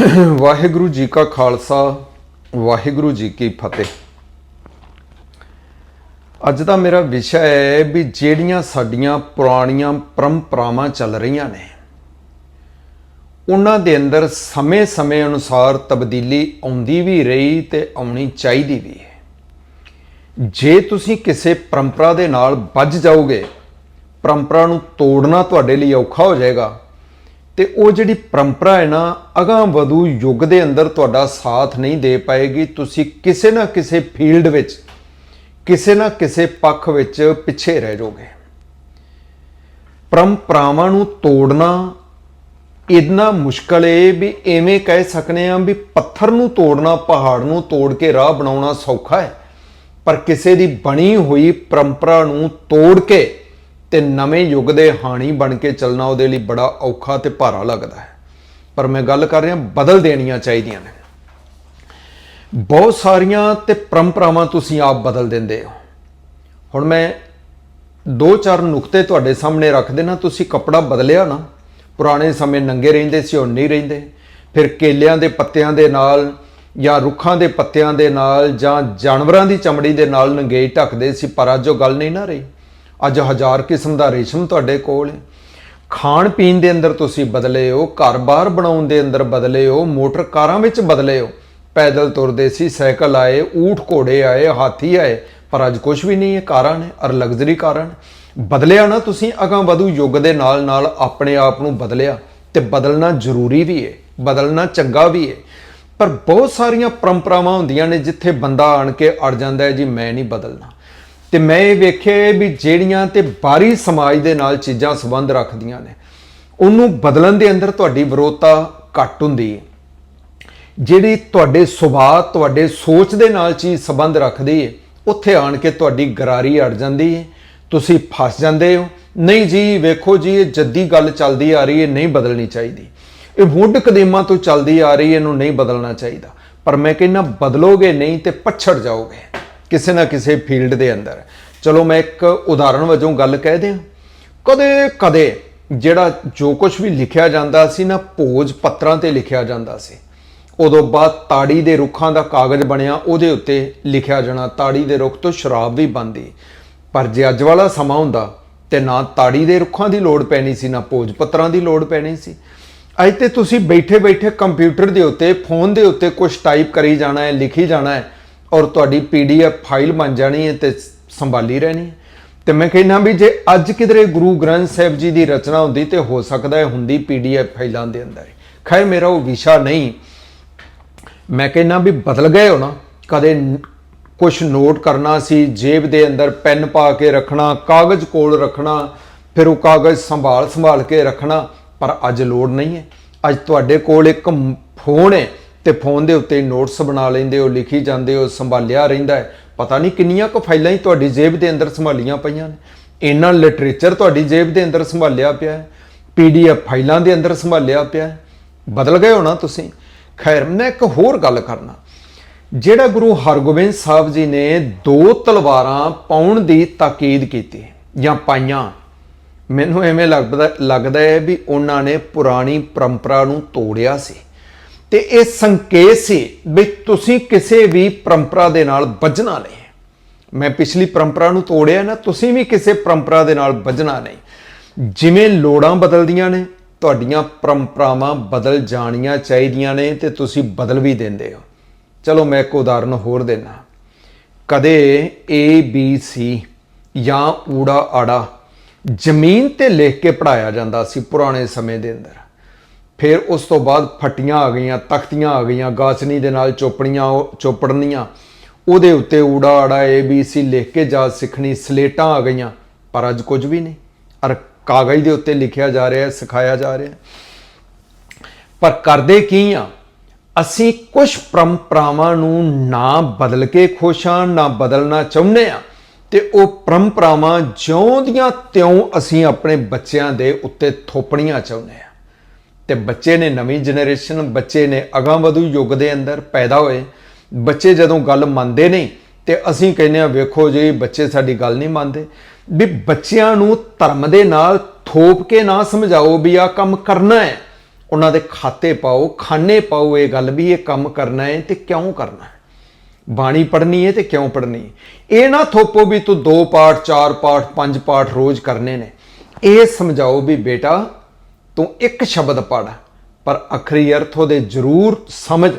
ਵਾਹਿਗੁਰੂ ਜੀ ਕਾ ਖਾਲਸਾ, ਵਾਹਿਗੁਰੂ ਜੀ ਕੀ ਫਤਿਹ। ਅੱਜ ਦਾ ਮੇਰਾ ਵਿਸ਼ਾ ਹੈ ਵੀ ਜਿਹੜੀਆਂ ਸਾਡੀਆਂ ਪੁਰਾਣੀਆਂ ਪਰੰਪਰਾਵਾਂ ਚੱਲ ਰਹੀਆਂ ਨੇ, ਉਹਨਾਂ ਦੇ ਅੰਦਰ ਸਮੇਂ-ਸਮੇਂ ਅਨੁਸਾਰ ਤਬਦੀਲੀ ਆਉਂਦੀ ਵੀ ਰਹੀ ਤੇ ਆਉਣੀ ਚਾਹੀਦੀ ਵੀ ਹੈ। ਜੇ ਤੁਸੀਂ ਕਿਸੇ ਪਰੰਪਰਾ ਦੇ ਨਾਲ ਵੱਜ ਜਾਓਗੇ, ਪਰੰਪਰਾ ਨੂੰ ਤੋੜਨਾ ਤੁਹਾਡੇ ਲਈ ਔਖਾ ਹੋ ਜਾਏਗਾ। ਤੇ ਉਹ ਜਿਹੜੀ ਪਰੰਪਰਾ ਹੈ ਨਾ, ਅਗਾਂਹ ਵਧੂ ਯੁੱਗ ਦੇ ਅੰਦਰ ਤੁਹਾਡਾ ਸਾਥ ਨਹੀਂ ਦੇ ਪਾਏਗੀ। ਤੁਸੀਂ ਕਿਸੇ ਨਾ ਕਿਸੇ ਫੀਲਡ ਵਿੱਚ, ਕਿਸੇ ਨਾ ਕਿਸੇ ਪੱਖ ਵਿੱਚ ਪਿੱਛੇ ਰਹਿ ਜਾਓਗੇ। ਪਰੰਪਰਾਵਾਂ ਨੂੰ ਤੋੜਨਾ ਇਤਨਾ ਮੁਸ਼ਕਲ ਏ ਵੀ ਐਵੇਂ ਕਹਿ ਸਕਨੇ ਆ ਵੀ ਪੱਥਰ ਨੂੰ ਤੋੜਨਾ, ਪਹਾੜ ਨੂੰ ਤੋੜ ਕੇ ਰਾਹ ਬਣਾਉਣਾ ਸੌਖਾ ਹੈ। ਪਰ ਕਿਸੇ ਦੀ ਬਣੀ ਹੋਈ ਪਰੰਪਰਾ ਨੂੰ ਤੋੜ ਕੇ ਤੇ ਨਵੇਂ ਯੁੱਗ ਦੇ ਹਾਣੀ ਬਣ ਕੇ ਚੱਲਣਾ ਉਹਦੇ ਲਈ ਬੜਾ ਔਖਾ ਤੇ ਭਾਰਾ ਲੱਗਦਾ ਹੈ। ਪਰ ਮੈਂ ਗੱਲ ਕਰ ਰਿਹਾ, ਬਦਲ ਦੇਣੀਆਂ ਚਾਹੀਦੀਆਂ ਨੇ। ਬਹੁਤ ਸਾਰੀਆਂ ਤੇ ਪਰੰਪਰਾਵਾਂ ਤੁਸੀਂ ਆਪ ਬਦਲ ਦਿੰਦੇ ਹੋ। ਹੁਣ ਮੈਂ ਦੋ ਚਾਰ ਨੁਕਤੇ ਤੁਹਾਡੇ ਸਾਹਮਣੇ ਰੱਖ ਦੇਣਾ ਤੁਸੀਂ ਕੱਪੜਾ ਬਦਲਿਆ ਨਾ, ਪੁਰਾਣੇ ਸਮੇਂ ਨੰਗੇ ਰਹਿੰਦੇ ਸੀ, ਹੁਣ ਨਹੀਂ ਰਹਿੰਦੇ। ਫਿਰ ਕੇਲਿਆਂ ਦੇ ਪੱਤਿਆਂ ਦੇ ਨਾਲ ਜਾਂ ਰੁੱਖਾਂ ਦੇ ਪੱਤਿਆਂ ਦੇ ਨਾਲ ਜਾਂ ਜਾਨਵਰਾਂ ਦੀ ਚਮੜੀ ਦੇ ਨਾਲ ਨੰਗੇਈ ਢੱਕਦੇ ਸੀ, ਪਰ ਅੱਜ ਉਹ ਗੱਲ ਨਹੀਂ ਨਾ ਰਹੀ। ਅੱਜ ਹਜ਼ਾਰ ਕਿਸਮ ਦਾ ਰੇਸ਼ਮ ਤੁਹਾਡੇ ਕੋਲ ਹੈ। ਖਾਣ ਪੀਣ ਦੇ ਅੰਦਰ ਤੁਸੀਂ ਬਦਲੇ ਹੋ ਘਰ-ਬਾਰ ਬਣਾਉਣ ਦੇ ਅੰਦਰ ਬਦਲੇ ਹੋ, ਮੋਟਰ ਕਾਰਾਂ ਵਿੱਚ ਬਦਲੇ ਹੋ। ਪੈਦਲ ਤੁਰਦੇ ਸੀ, ਸਾਈਕਲ ਆਏ, ਊਠ ਘੋੜੇ ਆਏ, ਹਾਥੀ ਆਏ, ਪਰ ਅੱਜ ਕੁਝ ਵੀ ਨਹੀਂ ਹੈ, ਕਾਰਾਂ ਨੇ ਔਰ ਲਗਜ਼ਰੀ ਕਾਰਾਂ ਨੇ। ਬਦਲਿਆ ਨਾ ਤੁਸੀਂ ਅਗਾਂ ਵਧੂ ਯੁੱਗ ਦੇ ਨਾਲ ਨਾਲ ਆਪਣੇ ਆਪ ਨੂੰ ਬਦਲਿਆ। ਤੇ ਬਦਲਣਾ ਜ਼ਰੂਰੀ ਵੀ ਹੈ, ਬਦਲਣਾ ਚੰਗਾ ਵੀ ਹੈ। ਪਰ ਬਹੁਤ ਸਾਰੀਆਂ ਪਰੰਪਰਾਵਾਂ ਹੁੰਦੀਆਂ ਨੇ ਜਿੱਥੇ ਬੰਦਾ ਆਣ ਕੇ ਅੜ ਜਾਂਦਾ ਹੈ, ਜੀ, ਮੈਂ ਨਹੀਂ ਬਦਲਣਾ। ਤੇ ਮੈਂ ਇਹ ਵੇਖਿਆ ਵੀ ਜਿਹੜੀਆਂ ਤੇ ਬਾਹਰੀ ਸਮਾਜ ਦੇ ਨਾਲ ਚੀਜ਼ਾਂ ਸੰਬੰਧ ਰੱਖਦੀਆਂ ਨੇ, ਉਹਨੂੰ ਬਦਲਣ ਦੇ ਅੰਦਰ ਤੁਹਾਡੀ ਵਿਰੋਧਤਾ ਘੱਟ ਹੁੰਦੀ ਹੈ। ਜਿਹੜੀ ਤੁਹਾਡੇ ਸੁਭਾਅ, ਤੁਹਾਡੇ ਸੋਚ ਦੇ ਨਾਲ ਚੀਜ਼ ਸੰਬੰਧ ਰੱਖਦੀ ਹੈ, ਉੱਥੇ ਆਣ ਕੇ ਤੁਹਾਡੀ ਗਰਾਰੀ ਅੜ ਜਾਂਦੀ ਹੈ। ਤੁਸੀਂ ਫਸ ਜਾਂਦੇ ਹੋ। ਨਹੀਂ ਜੀ, ਵੇਖੋ ਜੀ, ਇਹ ਜੱਦੀ ਗੱਲ ਚੱਲਦੀ ਆ ਰਹੀ ਹੈ, ਨਹੀਂ ਬਦਲਣੀ ਚਾਹੀਦੀ। ਇਹ ਮੁੱਢ ਕਦੀਮਾਂ ਤੋਂ ਚੱਲਦੀ ਆ ਰਹੀ ਹੈ, ਇਹਨੂੰ ਨਹੀਂ ਬਦਲਣਾ ਚਾਹੀਦਾ। ਪਰ ਮੈਂ ਕਹਿੰਦਾ, ਬਦਲੋਗੇ ਨਹੀਂ ਤੇ ਪਛੜ ਜਾਓਗੇ। ਕਿਸੇ ਨਾ ਕਿਸੇ ਫੀਲਡ ਦੇ ਅੰਦਰ। ਚਲੋ ਮੈਂ ਇੱਕ ਉਦਾਹਰਣ ਵਜੋਂ ਗੱਲ ਕਹਿ ਦਿਆਂ। ਕਦੇ ਕਦੇ ਜਿਹੜਾ ਜੋ ਕੁਝ ਵੀ ਲਿਖਿਆ ਜਾਂਦਾ ਸੀ ਨਾ, ਭੋਜ ਪੱਤਰਾਂ ਤੇ ਲਿਖਿਆ ਜਾਂਦਾ ਸੀ। ਉਦੋਂ ਬਾਅਦ ਤਾੜੀ ਦੇ ਰੁੱਖਾਂ ਦਾ ਕਾਗਜ਼ ਬਣਿਆ, ਉਹਦੇ ਉੱਤੇ ਲਿਖਿਆ ਜਾਣਾ। ਤਾੜੀ ਦੇ ਰੁੱਖ ਤੋਂ ਸ਼ਰਾਬ ਵੀ ਬਣਦੀ। ਪਰ ਜੇ ਅੱਜ ਵਾਲਾ ਸਮਾਂ ਹੁੰਦਾ, ਤੇ ਨਾ ਤਾੜੀ ਦੇ ਰੁੱਖਾਂ ਦੀ ਲੋੜ ਪੈਣੀ ਸੀ, ਨਾ ਭੋਜ ਪੱਤਰਾਂ ਦੀ ਲੋੜ ਪੈਣੀ ਸੀ। ਅੱਜ ਤੇ ਤੁਸੀਂ ਬੈਠੇ ਬੈਠੇ ਕੰਪਿਊਟਰ ਦੇ ਉੱਤੇ, ਫੋਨ ਦੇ ਉੱਤੇ ਕੁਝ ਟਾਈਪ ਕਰੀ ਜਾਣਾ ਹੈ, ਲਿਖੀ ਜਾਣਾ ਹੈ। ਔਰ ਤੁਹਾਡੀ ਪੀਡੀਐਫ ਫਾਈਲ ਬਣ ਜਾਣੀ ਹੈ ਤੇ ਸੰਭਾਲੀ ਰਹਿਣੀ ਹੈ। ਤੇ ਮੈਂ ਕਹਿੰਦਾ ਵੀ ਜੇ ਅੱਜ ਕਿਧਰੇ ਗੁਰੂ ਗ੍ਰੰਥ ਸਾਹਿਬ ਜੀ ਦੀ ਰਚਨਾ ਹੁੰਦੀ ਤੇ ਹੋ ਸਕਦਾ ਹੈ ਹੁੰਦੀ ਪੀਡੀਐਫ ਫਾਈਲਾਂ ਦੇ ਅੰਦਰ ਖੈਰ, ਮੇਰਾ ਉਹ ਵਿਸ਼ਾ ਨਹੀਂ। ਮੈਂ ਕਹਿੰਦਾ ਵੀ ਬਦਲ ਗਏ ਹੋ ਨਾ, ਕਦੇ ਕੁਝ ਨੋਟ ਕਰਨਾ ਸੀ, ਜੇਬ ਦੇ ਅੰਦਰ ਪੈਨ ਪਾ ਕੇ ਰੱਖਣਾ, ਕਾਗਜ਼ ਕੋਲ ਰੱਖਣਾ, ਫਿਰ ਉਹ ਕਾਗਜ਼ ਸੰਭਾਲ ਸੰਭਾਲ ਕੇ ਰੱਖਣਾ, ਪਰ ਅੱਜ ਲੋੜ ਨਹੀਂ ਹੈ। ਅੱਜ ਤੁਹਾਡੇ ਕੋਲ ਇੱਕ ਫੋਨ ਹੈ। ਤੇ ਫੋਨ ਦੇ ਉੱਤੇ ਨੋਟਸ ਬਣਾ ਲੈਂਦੇ ਹੋ, ਲਿਖੀ ਜਾਂਦੇ ਹੋ, ਸੰਭਾਲਿਆ ਰਹਿੰਦਾ ਹੈ। ਪਤਾ ਨਹੀਂ ਕਿੰਨੀਆਂ ਕੁ ਫਾਈਲਾਂ ਹੀ ਤੁਹਾਡੀ ਜੇਬ ਦੇ ਅੰਦਰ ਸੰਭਾਲੀਆਂ ਪਈਆਂ ਨੇ। ਇੰਨਾ ਲਿਟਰੇਚਰ ਤੁਹਾਡੀ ਜੇਬ ਦੇ ਅੰਦਰ ਸੰਭਾਲਿਆ ਪਿਆ ਹੈ। ਪੀਡੀਐਫ ਫਾਈਲਾਂ ਦੇ ਅੰਦਰ ਸੰਭਾਲਿਆ ਪਿਆ ਹੈ। ਬਦਲ ਗਏ ਹੋ ਨਾ ਤੁਸੀਂ? ਖੈਰ, ਮੈਂ ਇੱਕ ਹੋਰ ਗੱਲ ਕਰਨਾ। ਜਿਹੜਾ ਗੁਰੂ ਹਰਗੋਬਿੰਦ ਸਾਹਿਬ ਜੀ ਨੇ ਦੋ ਤਲਵਾਰਾਂ ਪਾਉਣ ਦੀ ਤਾਕੀਦ ਕੀਤੀ ਜਾਂ ਪਾਈਆਂ, ਮੈਨੂੰ ਐਵੇਂ ਲੱਗਦਾ ਲੱਗਦਾ ਹੈ ਵੀ ਉਹਨਾਂ ਨੇ ਪੁਰਾਣੀ ਪਰੰਪਰਾ ਨੂੰ ਤੋੜਿਆ ਸੀ। ਤੇ ਇਹ ਸੰਕੇਤ ਸੀ ਵੀ ਤੁਸੀਂ ਕਿਸੇ ਵੀ ਪਰੰਪਰਾ ਦੇ ਨਾਲ ਵੱਜਣਾ ਨਹੀਂ। ਮੈਂ ਪਿਛਲੀ ਪਰੰਪਰਾ ਨੂੰ ਤੋੜਿਆ ਨਾ, ਤੁਸੀਂ ਵੀ ਕਿਸੇ ਪਰੰਪਰਾ ਦੇ ਨਾਲ ਵੱਜਣਾ ਨਹੀਂ। ਜਿਵੇਂ ਲੋੜਾਂ ਬਦਲਦੀਆਂ ਨੇ, ਤੁਹਾਡੀਆਂ ਪਰੰਪਰਾਵਾਂ ਬਦਲ ਜਾਣੀਆਂ ਚਾਹੀਦੀਆਂ ਨੇ ਤੇ ਤੁਸੀਂ ਬਦਲ ਵੀ ਦਿੰਦੇ ਹੋ। ਚਲੋ ਮੈਂ ਇੱਕ ਉਦਾਹਰਨ ਹੋਰ ਦੇਣਾ ਕਦੇ ਏ ਬੀ ਸੀ ਜਾਂ ਊੜਾ ਆੜਾ ਜ਼ਮੀਨ ਤੇ ਲਿਖ ਕੇ ਪੜਾਇਆ ਜਾਂਦਾ ਸੀ ਪੁਰਾਣੇ ਸਮੇਂ ਦੇ ਅੰਦਰ। ਫਿਰ ਉਸ ਤੋਂ ਬਾਅਦ ਫੱਟੀਆਂ ਆ ਗਈਆਂ, ਤਖਤੀਆਂ ਆ ਗਈਆਂ ਗਾਚਨੀ ਦੇ ਨਾਲ ਚੋਪੜੀਆਂ ਉਹ- ਚੋਪੜਨੀਆਂ। ਉਹਦੇ ਉੱਤੇ ਊੜਾ, ਆੜਾ ਏ ਬੀ ਸੀ ਲਿਖ ਕੇ ਜਾ ਸਿੱਖਣੀ ਸਲੇਟਾਂ ਆ ਗਈਆਂ, ਪਰ ਅੱਜ ਕੁਝ ਵੀ ਨਹੀਂ। ਅਰ ਕਾਗਜ਼ ਦੇ ਉੱਤੇ ਲਿਖਿਆ ਜਾ ਰਿਹਾ ਹੈ ਸਿਖਾਇਆ ਜਾ ਰਿਹਾ। ਹੈ ਪਰ ਕਰਦੇ ਕੀ ਆ? ਅਸੀਂ ਕੁਝ ਪਰੰਪਰਾਵਾਂ ਨੂੰ ਨਾ ਬਦਲ ਕੇ ਖੁਸ਼ਾਂ ਨਾ ਬਦਲਣਾ ਚਾਹੁੰਦੇ ਆ ਤੇ ਉਹ ਪਰੰਪਰਾਵਾਂ ਜਿਉਂ ਦੀਆਂ ਤਿਉਂ ਅਸੀਂ ਆਪਣੇ ਬੱਚਿਆਂ ਦੇ ਉੱਤੇ ਥੋਪਣੀਆਂ ਚਾਹੁੰਦੇ ਆ ਤੇ ਬੱਚੇ ਨੇ ਨਵੀਂ ਜਨਰੇਸ਼ਨ ਬੱਚੇ ਨੇ ਅਗਾਂ ਵਧੂ ਯੁੱਗ ਦੇ ਅੰਦਰ ਪੈਦਾ ਹੋਏ। ਬੱਚੇ ਜਦੋਂ ਗੱਲ ਮੰਨਦੇ ਨਹੀਂ, ਤੇ ਅਸੀਂ ਕਹਿੰਦੇ ਆ ਵੇਖੋ ਜੀ, ਬੱਚੇ ਸਾਡੀ ਗੱਲ ਨਹੀਂ ਮੰਨਦੇ। ਵੀ ਬੱਚਿਆਂ ਨੂੰ ਧਰਮ ਦੇ ਨਾਲ ਥੋਪ ਕੇ ਨਾ ਸਮਝਾਓ ਵੀ ਆ ਕੰਮ ਕਰਨਾ ਹੈ। ਉਹਨਾਂ ਦੇ ਖਾਤੇ ਪਾਓ, ਖਾਨੇ ਪਾਓ, ਇਹ ਗੱਲ ਵੀ ਇਹ ਕੰਮ ਕਰਨਾ ਹੈ ਤੇ ਕਿਉਂ ਕਰਨਾ ਹੈ? ਬਾਣੀ ਪੜ੍ਹਨੀ ਹੈ ਤੇ ਕਿਉਂ ਪੜ੍ਹਨੀ ਇਹ ਨਾ ਥੋਪੋ ਵੀ ਤੂੰ ਦੋ ਪਾਠ, ਚਾਰ ਪਾਠ, ਪੰਜ ਪਾਠ ਰੋਜ਼ ਕਰਨੇ ਨੇ। ਇਹ ਸਮਝਾਓ ਵੀ ਬੇਟਾ ਤੂੰ ਇੱਕ ਸ਼ਬਦ ਪੜ੍ਹ, ਪਰ ਅਖਰੀ ਅਰਥ ਉਹਦੇ ਜ਼ਰੂਰ ਸਮਝ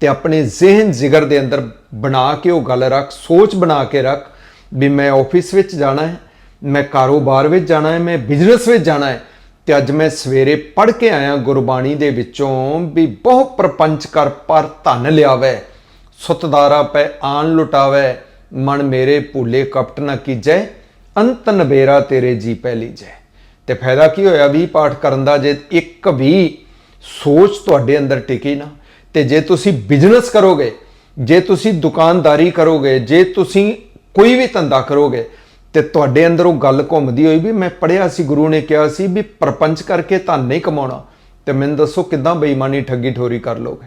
ਤੇ ਆਪਣੇ ਜ਼ਿਹਨ ਜਿਗਰ ਦੇ ਅੰਦਰ ਬਣਾ ਕੇ ਉਹ ਗੱਲ ਰੱਖ, ਸੋਚ ਬਣਾ ਕੇ ਰੱਖ ਵੀ ਮੈਂ ਆਫਿਸ ਵਿੱਚ ਜਾਣਾ ਹੈ, ਮੈਂ ਕਾਰੋਬਾਰ ਵਿੱਚ ਜਾਣਾ ਹੈ, ਮੈਂ ਬਿਜ਼ਨਸ ਵਿੱਚ ਜਾਣਾ ਹੈ ਤੇ ਅੱਜ ਮੈਂ ਸਵੇਰੇ ਪੜ੍ਹ ਕੇ ਆਇਆ ਗੁਰਬਾਣੀ ਦੇ ਵਿੱਚੋਂ ਵੀ ਬਹੁ ਪ੍ਰਪੰਚ ਕਰ ਪਰ ਧਨ ਲਿਆਵੇ, ਸੁਤਦਾਰਾ ਪੈ ਆਨ ਲੁਟਾਵੇ, ਮਨ ਮੇਰੇ ਭੂਲੇ ਕਪਟ ਨਾ ਕੀਜੈ, ਅੰਤ ਨਵੇਰਾ ਤੇਰੇ ਜੀ ਪੈ ਲੀਜੈ। ਤੇ ਫਾਇਦਾ ਕੀ ਹੋਇਆ? ਵੀ ਪਾਠ ਕਰਨ ਦਾ ਜੇ ਇੱਕ ਵੀ ਸੋਚ ਤੁਹਾਡੇ ਅੰਦਰ ਟਿਕੀ ਨਾ, ਤੇ ਜੇ ਤੁਸੀਂ ਬਿਜ਼ਨਸ ਕਰੋਗੇ, ਜੇ ਤੁਸੀਂ ਦੁਕਾਨਦਾਰੀ ਕਰੋਗੇ, ਜੇ ਤੁਸੀਂ ਕੋਈ ਵੀ ਧੰਦਾ ਕਰੋਗੇ, ਤੇ ਤੁਹਾਡੇ ਅੰਦਰ ਉਹ ਗੱਲ ਘੁੰਮਦੀ ਹੋਈ ਵੀ ਮੈਂ ਪੜਿਆ ਸੀ, ਗੁਰੂ ਨੇ ਕਿਹਾ ਸੀ ਵੀ ਪ੍ਰਪੰਚ ਕਰਕੇ ਧਨ ਨਹੀਂ ਕਮਾਉਣਾ। ਤੇ ਮੈਨੂੰ ਦੱਸੋ ਕਿੱਦਾਂ ਬੇਈਮਾਨੀ ਠੱਗੀ ਠੋਰੀ ਕਰ ਲੋਗੇ?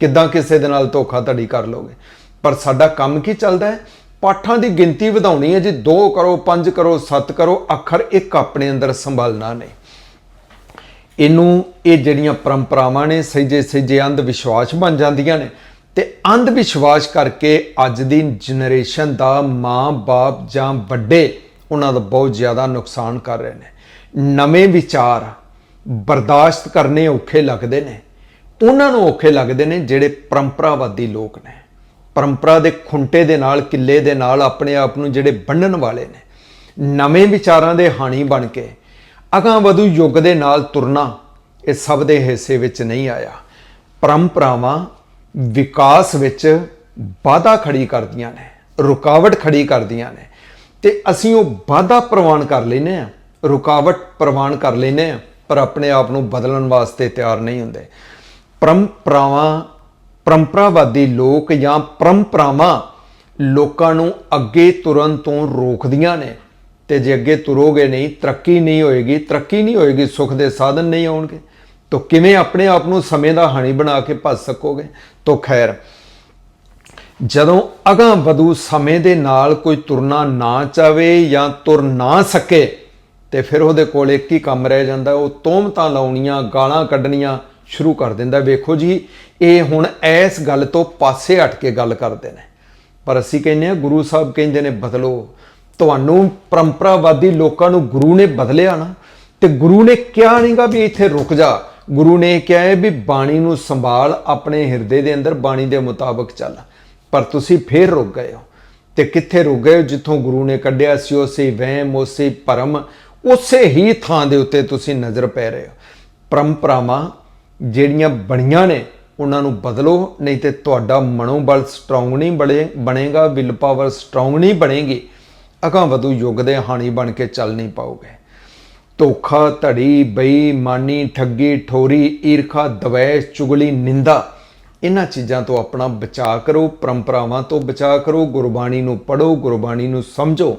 ਕਿੱਦਾਂ ਕਿਸੇ ਦੇ ਨਾਲ ਧੋਖਾਧੜੀ ਕਰ ਲੋਗੇ? ਪਰ ਸਾਡਾ ਕੰਮ ਕੀ ਚੱਲਦਾ ਹੈ? ਪਾਠਾਂ ਦੀ ਗਿਣਤੀ ਵਧਾਉਣੀ ਹੈ ਜੀ। 2 ਕਰੋ 5 ਕਰੋ 7 ਕਰੋ, ਅੱਖਰ ਇੱਕ ਆਪਣੇ ਅੰਦਰ ਸੰਭਾਲਣਾ ਨੇ। ਇਹਨੂੰ, ਇਹ ਜਿਹੜੀਆਂ ਪਰੰਪਰਾਵਾਂ ਨੇ, ਸਹਿਜੇ ਸਹਿਜੇ ਅੰਧ ਵਿਸ਼ਵਾਸ ਬਣ ਜਾਂਦੀਆਂ ਨੇ। ਤੇ ਅੰਧ ਵਿਸ਼ਵਾਸ ਕਰਕੇ ਅੱਜ ਦੀ ਜਨਰੇਸ਼ਨ ਦਾ ਮਾਂ-ਬਾਪ ਜਾਂ ਵੱਡੇ ਉਹਨਾਂ ਦਾ ਬਹੁਤ ਜ਼ਿਆਦਾ ਨੁਕਸਾਨ ਕਰ ਰਹੇ ਨੇ। ਨਵੇਂ ਵਿਚਾਰ ਬਰਦਾਸ਼ਤ ਕਰਨੇ ਔਖੇ ਲੱਗਦੇ ਨੇ। ਉਹਨਾਂ ਨੂੰ ਔਖੇ ਲੱਗਦੇ ਨੇ ਜਿਹੜੇ ਪਰੰਪਰਾਵਾਦੀ ਲੋਕ ਨੇ। ਪਰੰਪਰਾ ਦੇ ਖੁੰਟੇ ਦੇ ਨਾਲ, ਕਿੱਲੇ ਦੇ ਨਾਲ ਆਪਣੇ ਆਪ ਨੂੰ ਜਿਹੜੇ ਬੰਨਣ ਵਾਲੇ ਨੇ, ਨਵੇਂ ਵਿਚਾਰਾਂ ਦੇ ਹਾਣੀ ਬਣ ਕੇ, ਅਗਾਂਹ ਵਧੂ ਯੁੱਗ ਦੇ ਨਾਲ ਤੁਰਨਾ, ਇਹ ਸਭ ਦੇ ਹਿੱਸੇ ਵਿੱਚ ਨਹੀਂ ਆਇਆ। ਪਰੰਪਰਾਵਾਂ ਵਿਕਾਸ ਵਿੱਚ ਬਾਧਾ ਖੜੀ ਕਰਦੀਆਂ ਨੇ, ਰੁਕਾਵਟ ਖੜੀ ਕਰਦੀਆਂ ਨੇ, ਤੇ ਅਸੀਂ ਉਹ ਬਾਧਾ ਪ੍ਰਵਾਨ ਕਰ ਲੈਨੇ ਆ ਰੁਕਾਵਟ ਪ੍ਰਵਾਨ ਕਰ ਲੈਨੇ ਆ ਪਰ ਆਪਣੇ ਆਪ ਨੂੰ ਬਦਲਣ ਵਾਸਤੇ ਤਿਆਰ ਨਹੀਂ ਹੁੰਦੇ। ਪਰੰਪਰਾਵਾਂ ਪਰੰਪਰਾਵਾਦੀ ਲੋਕ ਜਾਂ ਪਰੰਪਰਾਵਾਂ ਲੋਕਾਂ ਨੂੰ ਅੱਗੇ ਤੁਰਨ ਤੋਂ ਰੋਕਦੀਆਂ ਨੇ। ਤੇ ਜੇ ਅੱਗੇ ਤੁਰੋਗੇ ਨਹੀਂ, ਤਰੱਕੀ ਨਹੀਂ ਹੋਏਗੀ, ਤਰੱਕੀ ਨਹੀਂ ਹੋਏਗੀ, ਸੁੱਖ ਦੇ ਸਾਧਨ ਨਹੀਂ ਆਉਣਗੇ। ਤੋ ਕਿਵੇਂ ਆਪਣੇ ਆਪ ਨੂੰ ਸਮੇਂ ਦਾ ਹਾਣੀ ਬਣਾ ਕੇ ਭੱਜ ਸਕੋਗੇ? ਤਾਂ ਖੈਰ, ਜਦੋਂ ਅਗਾਂ ਵਧੂ ਸਮੇਂ ਦੇ ਨਾਲ ਕੋਈ ਤੁਰਨਾ ਨਾ ਚਾਵੇ ਜਾਂ ਤੁਰ ਨਾ ਸਕੇ, ਤੇ ਫਿਰ ਉਹਦੇ ਕੋਲ ਇੱਕ ਹੀ ਕੰਮ ਰਹਿ ਜਾਂਦਾ, ਉਹ ਤੋਮਤਾਂ ਲਾਉਣੀਆਂ, ਗਾਲਾਂ ਕੱਢਣੀਆਂ ਸ਼ੁਰੂ ਕਰ ਦਿੰਦਾ। ਵੇਖੋ ਜੀ, ਇਹ ਹੁਣ ਇਸ ਗੱਲ ਤੋਂ ਪਾਸੇ ਹਟ ਕੇ ਗੱਲ ਕਰਦੇ ਨੇ। ਪਰ ਅਸੀਂ ਕਹਿੰਦੇ ਆ ਗੁਰੂ ਸਾਹਿਬ ਕਹਿੰਦੇ ਨੇ, ਬਦਲੋ। ਤੁਹਾਨੂੰ ਪਰੰਪਰਾਵਾਦੀ ਲੋਕਾਂ ਨੂੰ ਗੁਰੂ ਨੇ ਬਦਲਿਆ ਨਾ, ਤੇ ਗੁਰੂ ਨੇ ਕਿਹਾ ਨਹੀਂਗਾ ਵੀ ਇੱਥੇ ਰੁਕ ਜਾ। ਗੁਰੂ ਨੇ ਕਿਹਾ ਹੈ ਵੀ ਬਾਣੀ ਨੂੰ ਸੰਭਾਲ ਆਪਣੇ ਹਿਰਦੇ ਦੇ ਅੰਦਰ, ਬਾਣੀ ਦੇ ਮੁਤਾਬਕ ਚੱਲ। ਪਰ ਤੁਸੀਂ ਫੇਰ ਰੁਕ ਗਏ ਹੋ। ਤੇ ਕਿੱਥੇ ਰੁਕ ਗਏ ਹੋ? ਜਿੱਥੋਂ ਗੁਰੂ ਨੇ ਕੱਢਿਆ ਸੀ, ਉਸੇ ਵਹਿਮ, ਉਸੇ ਭਰਮ, ਉਸੇ ਹੀ ਥਾਂ ਦੇ ਉੱਤੇ ਤੁਸੀਂ ਨਜ਼ਰ ਪੈ ਰਹੇ ਹੋ। ਪਰੰਪਰਾਵਾਂ ਜਿਹੜੀਆਂ ਬਣੀਆਂ ਨੇ, ਉਹਨਾਂ ਨੂੰ ਬਦਲੋ, ਨਹੀਂ ਤੇ ਤੁਹਾਡਾ ਮਨੋਬਲ ਸਟਰੋਂਗ ਨਹੀਂ ਬਣੇ ਬਣੇਗਾ ਵਿਲ ਪਾਵਰ ਸਟਰੋਂਗ ਨਹੀਂ ਬਣੇਗੀ। ਅਗਾਂ ਵਧੂ ਯੁੱਗ ਦੇ ਹਾਣੀ ਬਣ ਕੇ ਚੱਲ ਨਹੀਂ ਪਾਓਗੇ। ਧੋਖਾ, ਧੜੀ, ਬੇਈਮਾਨੀ, ਠੱਗੀ, ਠੋਰੀ, ਈਰਖਾ, ਦਵੈਸ਼, ਚੁਗਲੀ, ਨਿੰਦਾ, ਇਹਨਾਂ ਚੀਜ਼ਾਂ ਤੋਂ ਆਪਣਾ ਬਚਾਅ ਕਰੋ, ਪਰੰਪਰਾਵਾਂ ਤੋਂ ਬਚਾਅ ਕਰੋ, ਗੁਰਬਾਣੀ ਨੂੰ ਪੜੋ ਗੁਰਬਾਣੀ ਨੂੰ ਸਮਝੋ।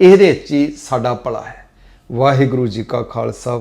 ਇਹਦੇ 'ਚ ਹੀ ਸਾਡਾ ਭਲਾ ਹੈ। ਵਾਹਿਗੁਰੂ ਜੀ ਕਾ ਖਾਲਸਾ